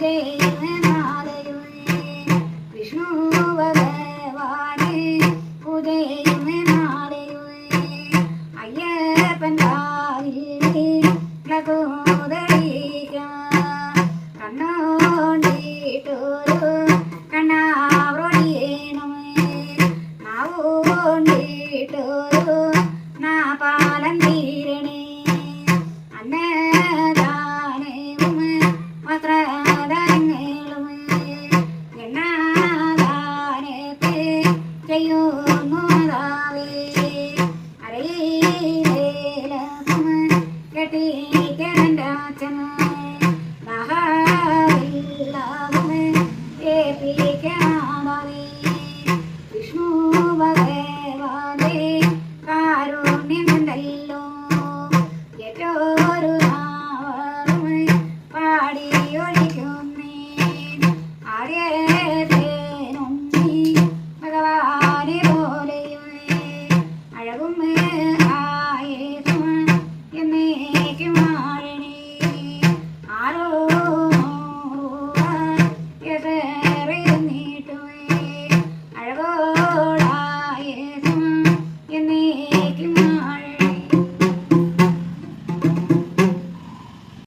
വിഷ്ണുവിലെ വിഷ്ണു ഭഗവാനെ ഉദയമേ മാറയുവേ അയ്യപ്പൻ പ്രകോദരീക കണ്ണോണ്ടിട്ടോരു കണ്ണാവ്രോടിയേണമേ. നാവോണ്ടിട്ടോരു നാ പാലം തീരണേ. Señor, no a David. Aleluya.